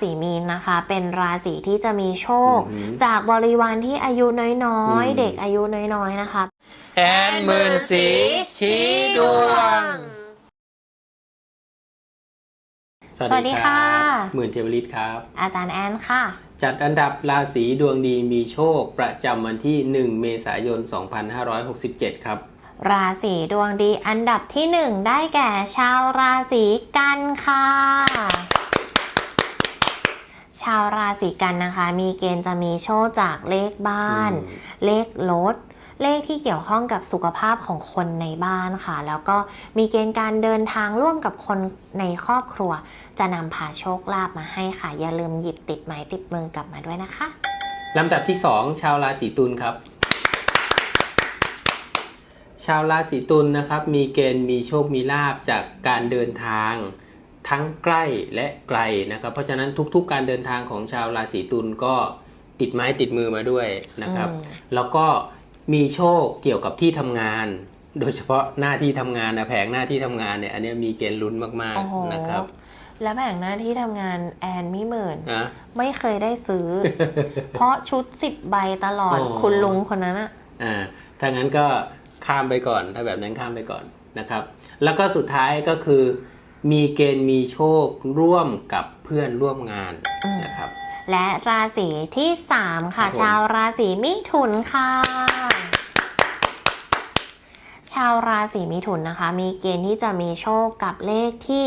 ศีมีนนะคะ เป็นราศีที่จะมีโชคอือหือจากบริวารที่อายุน้อยอืมๆเด็กอายุน้อยๆนะคะ แอนหมื่นสีชี้ดวง สวัสดีค่ะ หมื่นเทวฤทธิ์ครับ อาจารย์แอนค่ะ จัดอันดับราศีดวงดีมีโชคประจำวันที่ 1 เมษายน 2567 ครับราศีดวงดีอันดับที่หนึ่งได้แก่ชาวราศีกันค่ะ ชาวราศีกันนะคะ มีเกณฑ์จะมีโชคจากเลขบ้านอืมเลขรถเลขที่เกี่ยวข้องกับสุขภาพของคนในบ้านค่ะ แล้วก็มีเกณฑ์การเดินทางร่วมกับคนในครอบครัว จะนำพาโชคลาภมาให้ค่ะ อย่าลืมหยิบติดไม้ติดมือกลับมาด้วยนะคะลำดับที่ 2 ชาวราศีตุลครับ ชาวราศีตุลนะครับ มีเกณฑ์มีโชคมีลาบจากการเดินทาง ทั้งใกล้และไกลนะครับ เพราะฉะนั้นทุกๆ การเดินทางของชาวราศีตุลก็ติดไม้ติดมือมาด้วยนะครับอืมแล้วก็มีโชคเกี่ยวกับที่ทำงาน โดยเฉพาะหน้าที่ทำงานนะแผงหน้าที่ทำงานเนี่ยอันเนี้ยมีเกณฑ์ลุ้นมากโอ้โหๆนะครับแล้วแบ่งหน้าที่ทำงานแอนมิหมื่นนะไม่เคยได้ซื้อ เพราะชุดสิบใบตลอดอ๋อคุณลุงคนนั้นอะอ่าถ้างั้นก็ข้ามไปก่อนถ้าแบบนั้นข้ามไปก่อนนะครับ แล้วก็สุดท้ายก็คือ มีเกณฑ์มีโชคร่วมกับเพื่อนร่วมงานอืมนะครับ และราศีที่ 3 ค่ะครับผมชาวราศีมิถุนค่ะ ชาวราศีมิถุนนะคะ มีเกณฑ์ที่จะมีโชคกับเลขที่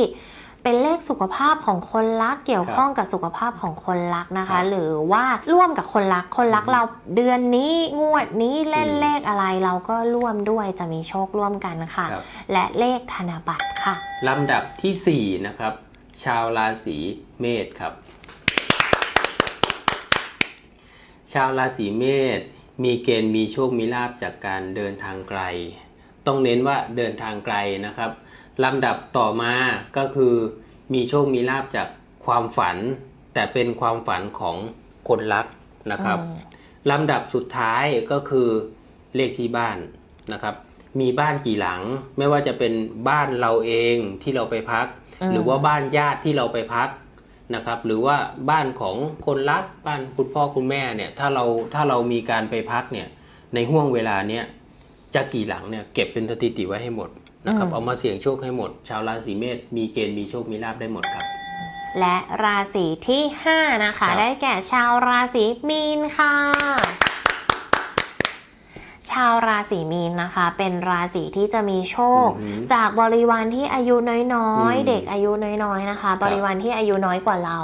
เป็นเลขสุขภาพของคนรักเกี่ยวข้องกับสุขภาพของคนรักนะคะ หรือว่าร่วมกับคนรักคนรักเราเดือนนี้งวดนี้เล่นเลขอะไรเราก็ร่วมด้วยจะมีโชคร่วมกันค่ะครับและเลขธนบัตรค่ะลำดับทีสี่ 4 นะครับ ชาวราศีเมษครับ ชาวราศีเมษมีเกณฑ์มีโชคมีลาบจากการเดินทางไกล ต้องเน้นว่าเดินทางไกลนะครับ ลำดับต่อมาก็คือมีโชคมีลาบจากความฝัน แต่เป็นความฝันของคนรักนะครับอืมลำดับสุดท้ายก็คือเลขที่บ้านนะครับ มีบ้านกี่หลัง ไม่ว่าจะเป็นบ้านเราเองที่เราไปพักอืมหรือว่าบ้านญาติที่เราไปพักนะครับ หรือว่าบ้านของคนรักบ้านคุณพ่อคุณแม่เนี่ยถ้าเราถ้าเรามีการไปพักเนี่ยในห่วงเวลาเนี้ยจะกี่หลังเนี่ยเก็บเป็นสถิติไว้ให้หมด นะครับอืมเอามาเสี่ยงโชคให้หมด ชาวราศีเมษมีเกณฑ์มีโชคมีลาบได้หมดครับ และราศีที่ 5 นะคะครับได้แก่ชาวราศีมีนค่ะ ชาวราศีมีนนะคะ เป็นราศีที่จะมีโชคอือหือจากบริวารที่อายุน้อยอืมๆเด็กอายุน้อยๆนะคะ บริวารที่อายุน้อยกว่าเรา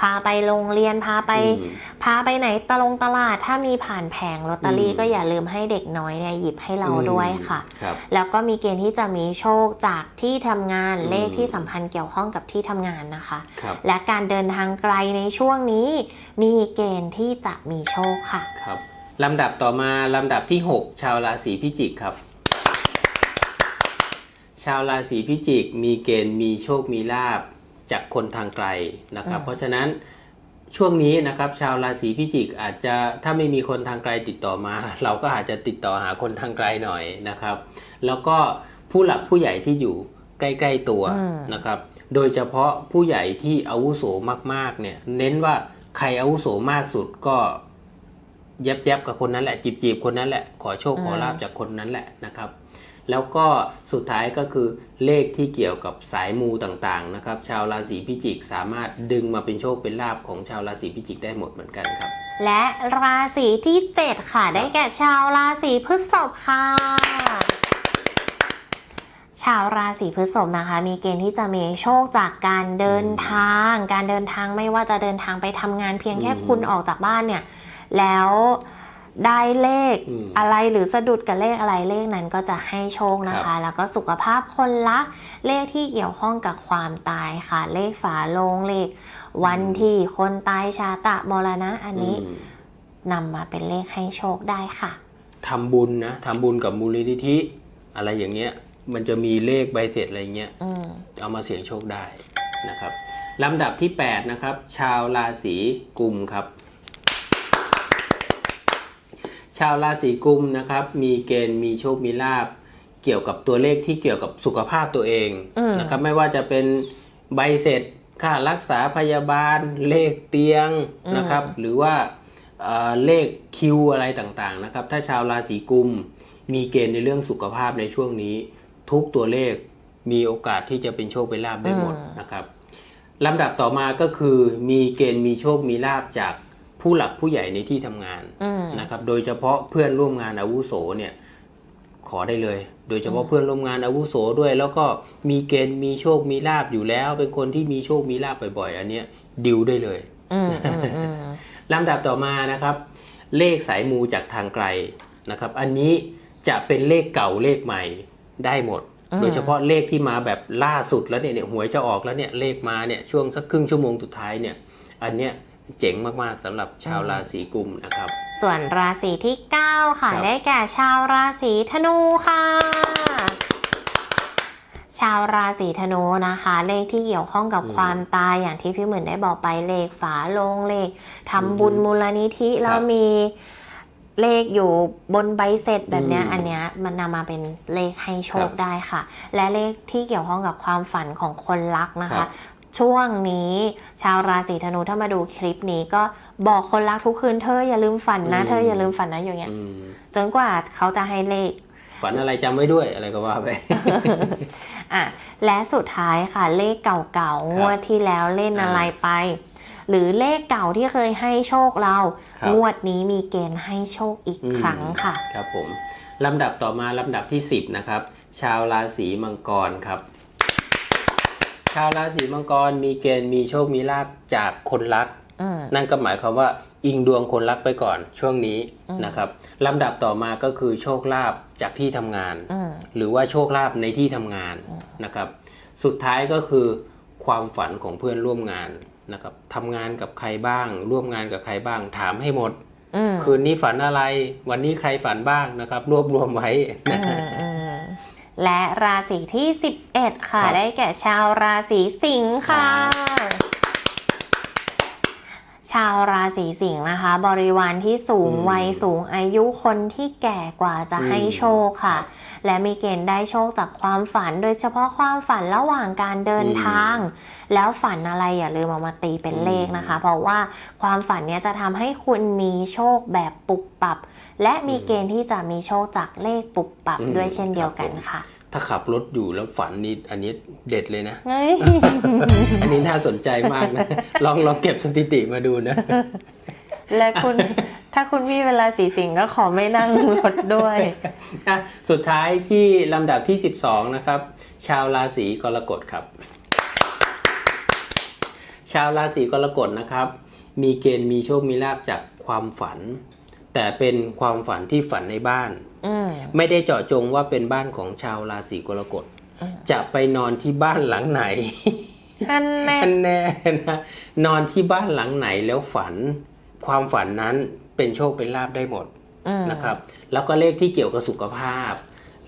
พาไปโรงเรียนพาไปอืมพาไปไหนตะลงตลาดถ้ามีผ่านแผงลอตเตอรี่อืมก็อย่าลืมให้เด็กน้อยเนี่ยหยิบให้เราด้วยค่ะครับแล้วก็มีเกณฑ์ที่จะมีโชคจากที่ทำงานอืมเลขที่สัมพันธ์เกี่ยวข้องกับที่ทำงานนะคะครับและการเดินทางไกลในช่วงนี้ มีเกณฑ์ที่จะมีโชคค่ะครับ ลำดับต่อมาลำดับที่ 6 ชาวราศีพิจิกครับ ชาวราศีพิจิกมีเกณฑ์มีโชคมีลาบจากคนทางไกลนะครับอืมเพราะฉะนั้นช่วงนี้นะครับ ชาวราศีพิจิกอาจจะถ้าไม่มีคนทางไกลติดต่อมา เราก็อาจจะติดต่อหาคนทางไกลหน่อยนะครับ แล้วก็ผู้หลักผู้ใหญ่ที่อยู่ใกล้ ๆตัวอืมนะครับ โดยเฉพาะผู้ใหญ่ที่อาวุโสมากๆเนี่ยเน้นว่าใครอาวุโสมากสุดก็ แยบแยบๆกับคนนั้นแหละจีบจีบๆคนนั้นแหละขอโชคอืมขอลาบจากคนนั้นแหละนะครับ แล้วก็สุดท้ายก็คือเลขที่เกี่ยวกับสายมูต่างๆนะครับ ชาวราศีพิจิกสามารถดึงมาเป็นโชคเป็นลาบของชาวราศีพิจิกได้หมดเหมือนกันครับ และราศีที่7ค่ะได้แก่ชาวราศีพฤษภค่ะชาวราศีพฤษภนะคะ มีเกณฑ์ที่จะมีโชคจากการเดินทาง การเดินทางไม่ว่าจะเดินทางไปทำงานเพียงแค่อืมคุณออกจากบ้านเนี่ย แล้วได้เลขอืม อะไรหรือสะดุดกับเลขอะไรเลขนั้นก็จะให้โชคนะครัคะบแล้วก็สุขภาพคนรักเลขที่เกี่ยวข้องกับความตายค่ะ เลขฝาโลงเลข วันที่คนตายชาตะมรณะอันนี้อืมนำมาเป็นเลขให้โชคได้ค่ะ ทำบุญนะทำบุญกับมูลนิธิ อะไรอย่างเงี้ย มันจะมีเลขใบเสร็จอะไรเงี้ย อืม เอามาเสี่ยงโชคได้นะครับลำดับที่ 8 นะครับ ชาวราศีกุมครับ ชาวราศีกุมนะครับ มีเกณฑ์มีโชคมีลาบเกี่ยวกับตัวเลขที่เกี่ยวกับสุขภาพตัวเองอืมนะครับ ไม่ว่าจะเป็นใบเสร็จค่ารักษาพยาบาล เลขเตียงอืมนะครับ หรือว่าเอ่อเลขคิวอะไรต่างๆนะครับ ถ้าชาวราศีกุมมีเกณฑ์ในเรื่องสุขภาพในช่วงนี้ ทุกตัวเลขมีโอกาสที่จะเป็นโชคเป็นลาภได้หมดนะครับลำดับต่อมาก็คือมีเกณฑ์มีโชคมีลาภจาก ผู้หลักผู้ใหญ่ในที่ทำงานอืมนะครับ โดยเฉพาะเพื่อนร่วมงานอาวุโสเนี่ยขอได้เลย โดยเฉพาะเพื่อนร่วมงานอาวุโสด้วย แล้วก็มีเกณฑ์มีโชคมีลาบอยู่แล้ว เป็นคนที่มีโชคมีลาบบ่อยๆ อันเนี้ยดิวได้เลยอืมอืมอืมลำดับต่อมานะครับ เลขสายมูจากทางไกลนะครับ อันนี้จะเป็นเลขเก่าเลขใหม่ได้หมดอืมโดยเฉพาะเลขที่มาแบบล่าสุดแล้วเนี่ยเนี่ยหวยจะออกแล้วเนี่ยเลขมาเนี่ยช่วงสักครึ่งชั่วโมงสุดท้ายเนี่ย อันเนี้ย เจ๋งมากๆสำหรับชาวราศีกุมนะครับ ส่วนราศีที่ 9 ค่ะ ครับ ได้แก่ชาวราศีธนูค่ะ ชาวราศีธนูนะคะ เลขที่เกี่ยวข้องกับอืมความตายอย่างที่พี่หมื่นได้บอกไปเลขฝาโลงเลขทำบุญอืมมูลนิธิครับแล้วมีเลขอยู่บนใบเสร็จแบบเนี้ยอืมอันเนี้ยมันนำมาเป็นเลขให้โชครัคบได้ค่ะ และเลขที่เกี่ยวข้องกับความฝันของคนรักนะครัคะ บ ช่วงนี้ ชาวราศีธนูถ้ามาดูคลิปนี้ก็บอกคนรักทุกคืนเธออย่าลืมฝันนะอืมเธออย่าลืมฝันนะอย่างเงี้ยอืมจนกว่าเขาจะให้เลข ฝันอะไรจำไว้ด้วยอะไรก็ว่าไปอะและสุดท้ายค่ะเลขเก่าๆงวดที่แล้วเล่นอะไรไป หรือเลขเก่าที่เคยให้โชคเราครับงวดนี้มีเกณฑ์ให้โชคอีกอืมครั้งค่ะ ครับผมลำดับต่อมาลำดับที่ 10นะครับชาวราศีมังกรครับ ชาวราศีมังกรมีเกณฑ์มีโชคมีลาบจากคนรักอืมนั่นก็หมายความว่าอิงดวงคนรักไปก่อนช่วงนี้อืมนะครับลำดับต่อมาก็คือโชคลาภจากที่ทำงานอืมหรือว่าโชคลาภในที่ทำงานอืมนะครับ สุดท้ายก็คือความฝันของเพื่อนร่วมงานนะครับทำงานกับใครบ้าง ร่วมงานกับใครบ้าง ถามให้หมดอืมคืนนี้ฝันอะไร วันนี้ใครฝันบ้างนะครับ รวบรวมไว้อืนะฮะมอืม และราศีที่ 11 ค่ะ ครับ ได้แก่ชาวราศีสิงค์ค่ะ ชาวราศีสิงห์นะคะ บริวารที่สูงอืมวัยสูงอายุคนที่แก่กว่าจะอืมให้โชคค่ะ และมีเกณฑ์ได้โชคจากความฝัน โดยเฉพาะความฝันระหว่างการเดินอืมทาง แล้วฝันอะไรอย่าลืมเอามาตีเป็นอืมเลขนะคะ เพราะว่าความฝันเนี้ยจะทำให้คุณมีโชคแบบปุบปับ และมีเกณฑ์ที่จะมีโชคจากเลขปุบปับอืมด้วยเช่นเดียวกันครับผมค่ะ ถ้าขับรถอยู่แล้วฝันนี่อันนี้เด็ดเลยนะเฮ้ยอันนี้น่าสนใจมากนะ ลองลองเก็บสถิติมาดูนะ และคุณถ้าคุณพี่เวลาสีสิงห์ก็ขอไม่นั่งรถด้วยอะสุดท้ายที่ลำดับที่ 12 นะครับ ชาวราศีกรกฎครับ ชาวราศีกรกฎนะครับ มีเกณฑ์มีโชคมีลาบจากความฝัน แต่เป็นความฝันที่ฝันในบ้านอืมไม่ได้เจาะจงว่าเป็นบ้านของชาวราศีกรกฎอืมจะไปนอนที่บ้านหลังไหนท่านแน่แน่นะนอนที่บ้านหลังไหนแล้วฝัน ความฝันนั้นเป็นโชคเป็นลาบได้หมดอืมนะครับ แล้วก็เลขที่เกี่ยวกับสุขภาพ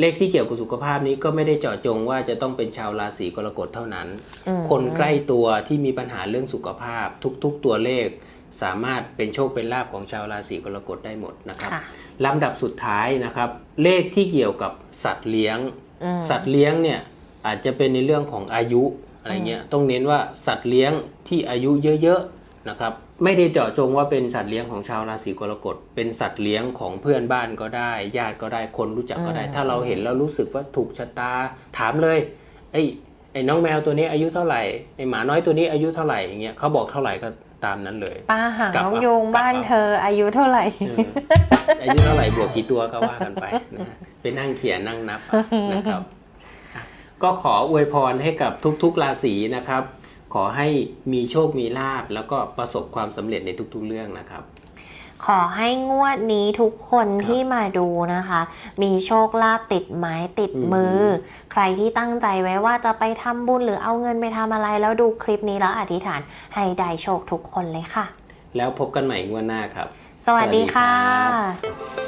เลขที่เกี่ยวกับสุขภาพนี้ก็ไม่ได้เจาะจงว่าจะต้องเป็นชาวราศีกรกฎเท่านั้นอืมคนใกล้ตัวที่มีปัญหาเรื่องสุขภาพ ทุก ๆ ตัวเลข สามารถเป็นโชคเป็นลาบของชาวราศีกรกฎได้หมดนะครับค่ะลำดับสุดท้ายนะครับ เลขที่เกี่ยวกับสัตว์เลี้ยงอืมสัตว์เลี้ยงเนี่ยอาจจะเป็นในเรื่องของอายุอะไรเงี้ยต้องเน้นว่าสัตว์เลี้ยงที่อายุเยอะๆนะครับไม่ได้เจาะจงว่าเป็นสัตว์เลี้ยงของชาวราศีกรกฎ เป็นสัตว์เลี้ยงของเพื่อนบ้านก็ได้ ญาติก็ได้คนรู้จักก็ได้อืมถ้าเราเห็นแล้วรู้สึกว่าถูกชะตาถามเลยไอ้ไอ้น้องแมวตัวนี้อายุเท่าไหร่ไอ้หมาน้อยตัวนี้อายุเท่าไหร่อย่างเงี้ยเขาบอกเท่าไหร่ก็ ตามนั้นเลยป้าหางกลับนกเอายูงกลับบ้านเอาเธอ อายุเท่าไหร่เอออายุเท่าไหร่บวกกี่ตัวก็ว่ากันไปนะไปนั่งเขียนนั่งนับเอานะครับอะก็ขออวยพรให้กับทุกๆราศีนะครับ ขอให้มีโชคมีลาบแล้วก็ประสบความสำเร็จในทุกๆเรื่องนะครับ ขอให้งวดนี้ทุกคนครับที่มาดูนะคะ มีโชคลาภติดไม้ติดอืมมือ ใครที่ตั้งใจไว้ว่าจะไปทำบุญหรือเอาเงินไปทำอะไร แล้วดูคลิปนี้แล้วอธิษฐานให้ได้โชคทุกคนเลยค่ะ แล้วพบกันใหม่งวดหน้าครับ สวัสดีสวัสดีครัค่ะบ